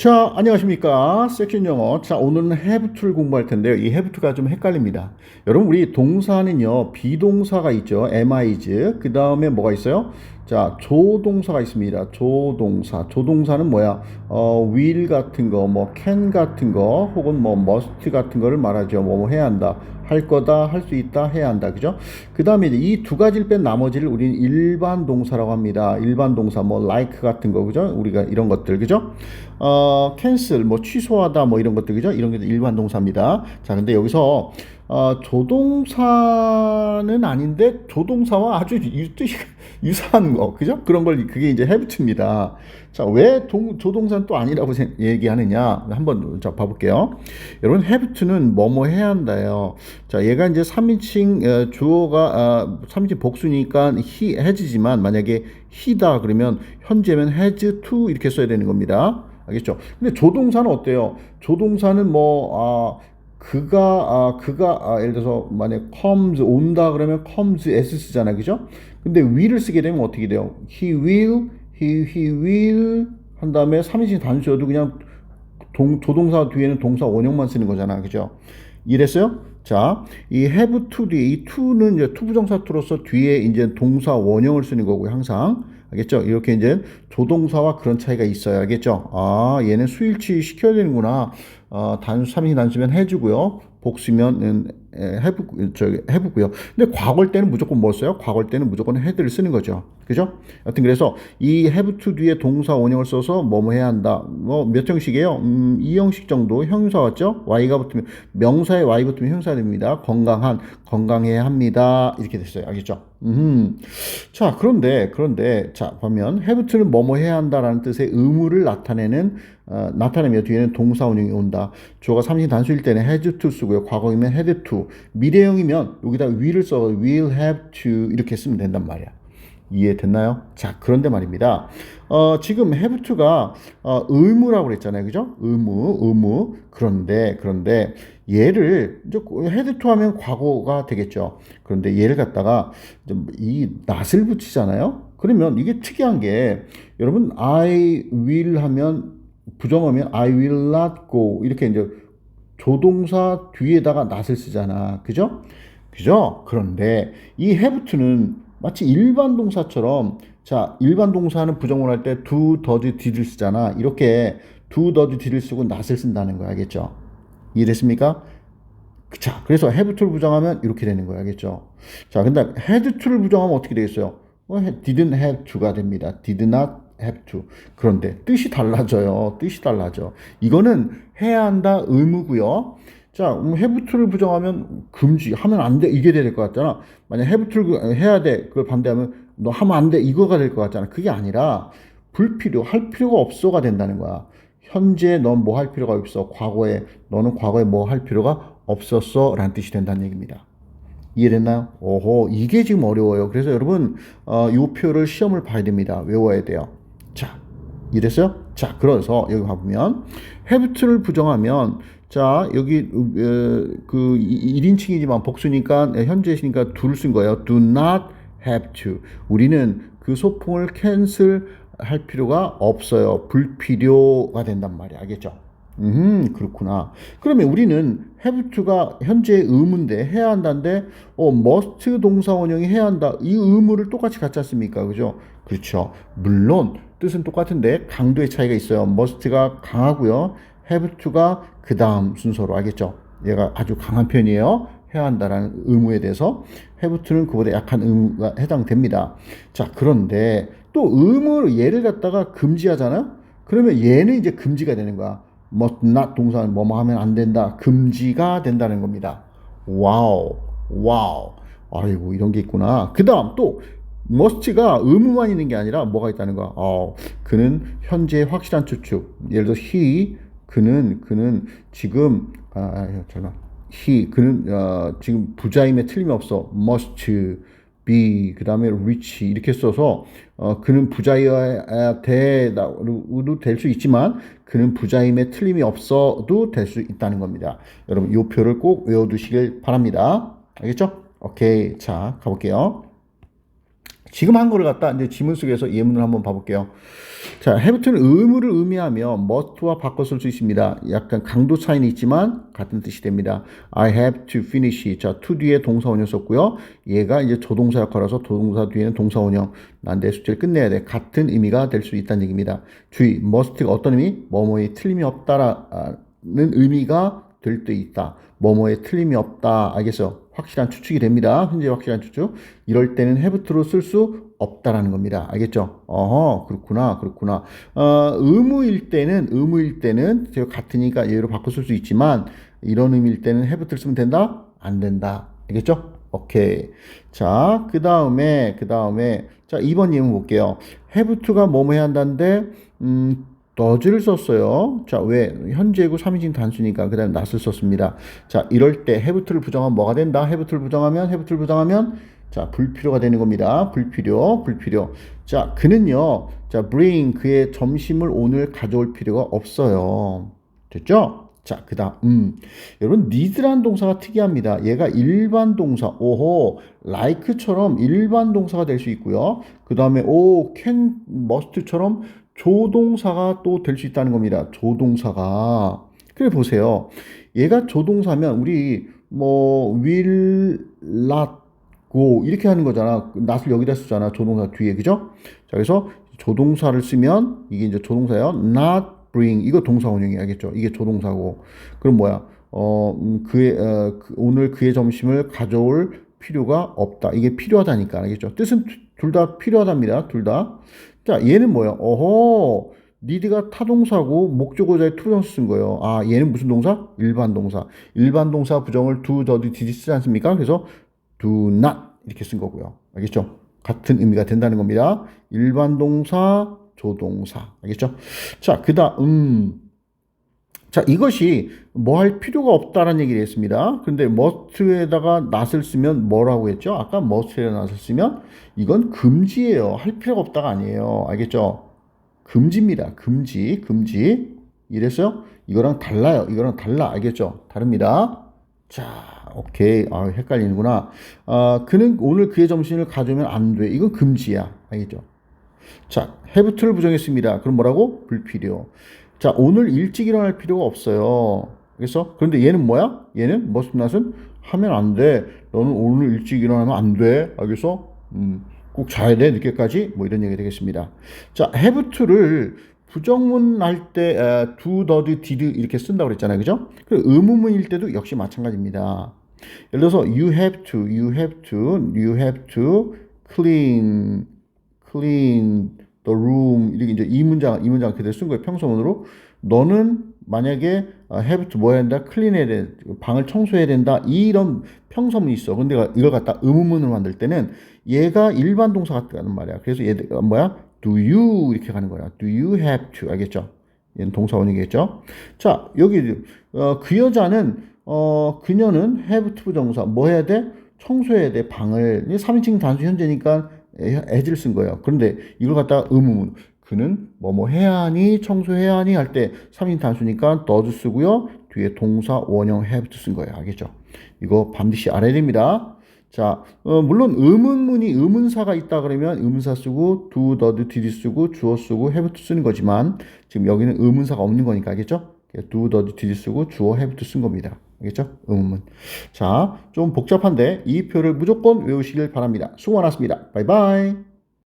자, 안녕하십니까. 섹션 영어. 자, 오늘은 have to를 공부할 텐데요. 이 have to가 좀 헷갈립니다. 여러분, 우리 동사는요, 비동사가 있죠. ami's. 그 다음에 뭐가 있어요? 자, 조동사가 있습니다. 조동사. 조동사는 뭐야? 어, will 같은 거, 뭐, can 같은 거, 혹은 뭐, must 같은 거를 말하죠. 뭐, 뭐 해야 한다. 할 거다, 할 수 있다, 해야 한다. 그죠? 그 다음에 이두 가지를 뺀 나머지를 우리는 일반 동사라고 합니다. 일반 동사, 뭐, like 같은 거, 그죠? 우리가 이런 것들, 그죠? 어, cancel, 뭐, 취소하다, 뭐, 이런 것들, 그죠? 이런 게 일반 동사입니다. 자, 근데 여기서, 어, 조동사는 아닌데, 조동사와 아주 유, 뜻이 유사한 거, 그죠? 그런 걸, 그게 이제 to입니다. 자, 왜 동, 조동사는 또 아니라고 생- 얘기하느냐? 한번 자, 봐볼게요. 여러분, to는 뭐뭐 해야 한다요. 자, 얘가 이제 3인칭 어, 주어가 아, 3인칭 복수니까 he has지만 만약에 he다 그러면 현재면 has to 이렇게 써야 되는 겁니다. 알겠죠? 근데 조동사는 어때요? 조동사는 뭐 아, 그가 아, 그가 아, 예를 들어서 만약 comes 온다 그러면 comes s 쓰잖아. 그죠? 근데 will을 쓰게 되면 어떻게 돼요? he will he he will 한 다음에 3인칭 단수여도 그냥 동, 조동사 뒤에는 동사 원형만 쓰는 거잖아. 그죠? 이랬어요? 자, 이 have to 뒤에 이 to는 이제 투부정사 to로서 뒤에 이제 동사 원형을 쓰는 거고요. 항상. 알겠죠? 이렇게 이제 조동사와 그런 차이가 있어요. 알겠죠? 아, 얘는 수일치 시켜야 되는구나. 어, 단수, 3인칭 단수면 해주고요. 복수면 해부, 저기, 해부고요. 근데 과거일 때는 무조건 뭐 써요? 과거일 때는 무조건 헤드를 쓰는 거죠. 그죠? 여튼 그래서 이 have to 뒤에 동사 원형을 써서 뭐뭐 해야 한다. 뭐 몇 형식이에요? 음, 이 형식 정도 형용사 왔죠? y가 붙으면 명사에 y 붙으면 형사 됩니다. 건강한, 건강해야 합니다. 이렇게 됐어요. 알겠죠? 음. 자, 그런데 그런데 자, 보면 have to는 뭐뭐 해야 한다라는 뜻의 의무를 나타내는 어, 나타내며 뒤에는 동사 원형이 온다. 주어가 3인 단수일 때는 has to 쓰고요. 과거이면 had to. 미래형이면 여기다 will을 써 will have to 이렇게 쓰면 된단 말이야. 이해됐나요? 자, 그런데 말입니다. 어, 지금 have to가 어, 의무라고 그랬잖아요. 그죠? 의무, 의무. 그런데, 그런데 얘를 이제 had to 하면 과거가 되겠죠. 그런데 얘를 갖다가 좀이 not을 붙이잖아요. 그러면 이게 특이한 게 여러분 I will 하면 부정하면 I will not go 이렇게 이제 조동사 뒤에다가 not을 쓰잖아. 그죠? 그죠? 그런데 이 have to는 마치 일반 동사처럼 자, 일반 동사는 부정을 할때 do, does, did를 쓰잖아. 이렇게 do, does, did를 쓰고 not을 쓴다는 거 알겠죠? 이해됐습니까? 자, 그래서 have to를 부정하면 이렇게 되는 거야. 알겠죠? 자, 근데 had to를 부정하면 어떻게 되겠어요? 어, didn't have to가 됩니다. did not have to. 그런데 뜻이 달라져요. 뜻이 달라져. 이거는 해야 한다 의무고요. 자, 음, have to를 부정하면 금지, 하면 안 돼. 이게 될 것 같잖아. 만약 have to를 해야 돼. 그걸 반대하면 너 하면 안 돼. 이거가 될 것 같잖아. 그게 아니라 불필요, 할 필요가 없어가 된다는 거야. 현재 넌 뭐 할 필요가 없어. 과거에 너는 과거에 뭐 할 필요가 없었어. 라는 뜻이 된다는 얘기입니다. 이해됐나요? 오호, 이게 지금 어려워요. 그래서 여러분, 어, 이 표를 시험을 봐야 됩니다. 외워야 돼요. 자, 이해됐어요? 자, 그래서 여기 봐보면, have to를 부정하면, 자, 여기, 어, 그, 1인칭이지만 복수니까, 현재시니까 do를 쓴 거예요. do not have to. 우리는 그 소풍을 cancel 할 필요가 없어요. 불필요가 된단 말이야. 알겠죠? 음, 그렇구나. 그러면 우리는 have to가 현재의 의무인데 해야 한다는데 어, must 동사 원형이 해야 한다. 이 의무를 똑같이 갖지 않습니까? 그죠? 그렇죠. 물론 뜻은 똑같은데 강도의 차이가 있어요. must가 강하고요. Have to가 그 다음 순서로 알겠죠? 얘가 아주 강한 편이에요. 해야 한다라는 의무에 대해서 have to는 그보다 약한 의무가 해당됩니다. 자, 그런데 또 의무를 얘를 갖다가 금지하잖아요? 그러면 얘는 이제 금지가 되는 거야. must not 동사는 뭐뭐 하면 안 된다. 금지가 된다는 겁니다. 와우. 와우. 아이고, 이런 게 있구나. 그 다음 또, must가 의무만 있는 게 아니라 뭐가 있다는 거야. 어, 그는 현재 확실한 추측. 예를 들어, he, 그는, 그는 지금, 아, 아 잠깐. he, 그는, 어, 지금 부자임에 틀림이 없어. must be, 그 다음에 rich, 이렇게 써서, 어, 그는 부자여야 되도 될수 있지만, 그는 부자임에 틀림이 없어도 될 수 있다는 겁니다. 여러분, 이 표를 꼭 외워두시길 바랍니다. 알겠죠? 오케이. 자, 가볼게요. 지금 한 거를 갖다 이제 지문 속에서 예문을 한번 봐볼게요. 자, have는 의무를 의미하며 must와 바꿔 쓸 수 있습니다. 약간 강도 차이는 있지만 같은 뜻이 됩니다. I have to finish. 자, to 뒤에 동사 원형 썼고요. 얘가 이제 조동사 역할이라서 동사 뒤에는 동사 원형. 난 내 숙제를 끝내야 돼. 같은 의미가 될 수 있다는 얘기입니다. 주의, must가 어떤 의미? 뭐뭐에 틀림이 없다라는 의미가 될 때 있다. 뭐뭐에 틀림이 없다. 알겠어? 확실한 추측이 됩니다. 현재 확실한 추측. 이럴 때는 to로 쓸 수 없다라는 겁니다. 알겠죠? 어허, 그렇구나, 그렇구나. 어, 의무일 때는, 의무일 때는, 제가 같으니까 얘로 바꿔 쓸 수 있지만, 이런 의미일 때는 have to를 쓰면 된다? 안 된다. 알겠죠? 오케이. 자, 그 다음에, 그 다음에, 자, 2번 예문 볼게요. to가 뭐뭐 해야 한다는데, 음, does를 썼어요. 자, 왜? 현재고 3인칭 단수니까 그 다음에 not을 썼습니다. 자, 이럴 때 to를 부정하면 뭐가 된다? to를 부정하면, to를 부정하면, 자, 불필요가 되는 겁니다. 불필요, 불필요. 자, 그는요, 자, bring 그의 점심을 오늘 가져올 필요가 없어요. 됐죠? 자, 그 다음, 음. 여러분, need라는 동사가 특이합니다. 얘가 일반 동사, 오호, like처럼 일반 동사가 될 수 있고요. 그 다음에, 오, can, must처럼 조동사가 또 될 수 있다는 겁니다. 조동사가. 그래 보세요. 얘가 조동사면 우리 뭐 will not go 이렇게 하는 거잖아. not을 여기다 쓰잖아. 조동사 뒤에 그죠? 자 그래서 조동사를 쓰면 이게 이제 조동사예요. not bring 이거 동사 원형이 알겠죠? 이게 조동사고. 그럼 뭐야? 어 음, 그의 어, 그, 오늘 그의 점심을 가져올 필요가 없다. 이게 필요하다니까 알겠죠? 뜻은 둘 다 필요하답니다. 둘 다. 자, 얘는 뭐야? 어허, 니드가 타동사고 목적어자의 투정수 쓴 거예요. 아, 얘는 무슨 동사? 일반 동사. 일반 동사 부정을 do, does, did 쓰지 않습니까? 그래서 do not 이렇게 쓴 거고요. 알겠죠? 같은 의미가 된다는 겁니다. 일반 동사, 조동사. 알겠죠? 자, 그 다음, 자, 이것이 뭐 할 필요가 없다라는 얘기를 했습니다. 근데 must에다가 not을 쓰면 뭐라고 했죠? 아까 must에다가 not을 쓰면 이건 금지예요. 할 필요가 없다가 아니에요. 알겠죠? 금지입니다. 금지, 금지. 이랬어요? 이거랑 달라요. 이거랑 달라. 알겠죠? 다릅니다. 자, 오케이. 아, 헷갈리는구나. 아, 그는 오늘 그의 점심을 가져오면 안 돼. 이건 금지야. 알겠죠? 자, to를 부정했습니다. 그럼 뭐라고? 불필요. 자, 오늘 일찍 일어날 필요가 없어요. 그래서 그런데 얘는 뭐야? 얘는 not은 하면 안 돼. 너는 오늘 일찍 일어나면 안 돼. 알겠어? 음, 꼭 자야 돼. 늦게까지. 뭐 이런 얘기 되겠습니다. 자, have to를 부정문 할때 do, does, did 이렇게 쓴다고 그랬잖아요. 그죠? 그 의문문일 때도 역시 마찬가지입니다. 예를 들어서 you have to, you have to, you have to clean, clean the room 이렇게 이제 이 문장 이 문장 그대로 쓴 거예요. 평소문으로 너는 만약에 have to 뭐 해야 된다? clean해야 돼. 방을 청소해야 된다. 이런 평소문이 있어. 근데 이걸 갖다 의문문으로 만들 때는 얘가 일반 동사 같다는 말이야. 그래서 얘 뭐야? do you 이렇게 가는 거야. do you have to 알겠죠? 얘는 동사원이겠죠? 자, 여기 어, 그 여자는 어, 그녀는 have to 부정사 뭐 해야 돼? 청소해야 돼. 방을 3인칭 단수 현재니까 애지를 쓴 거예요. 그런데 이걸 갖다가 의문문 그는 뭐뭐 해야 하니 청소해야 하니 할 때 3인 단수니까 does 쓰고요. 뒤에 동사 원형 have to 쓴 거예요. 알겠죠? 이거 반드시 알아야 됩니다. 자, 어, 물론 의문문이 의문사가 있다 그러면 의문사 쓰고 do, does, did 쓰고 주어 쓰고 have 쓰는 거지만 지금 여기는 의문사가 없는 거니까 알겠죠? do, does, did 쓰고 주어 have 쓴 겁니다. 알겠죠? 의문문. 자, 좀 복잡한데 이 표를 무조건 외우시길 바랍니다. 수고 많았습니다. 바이바이.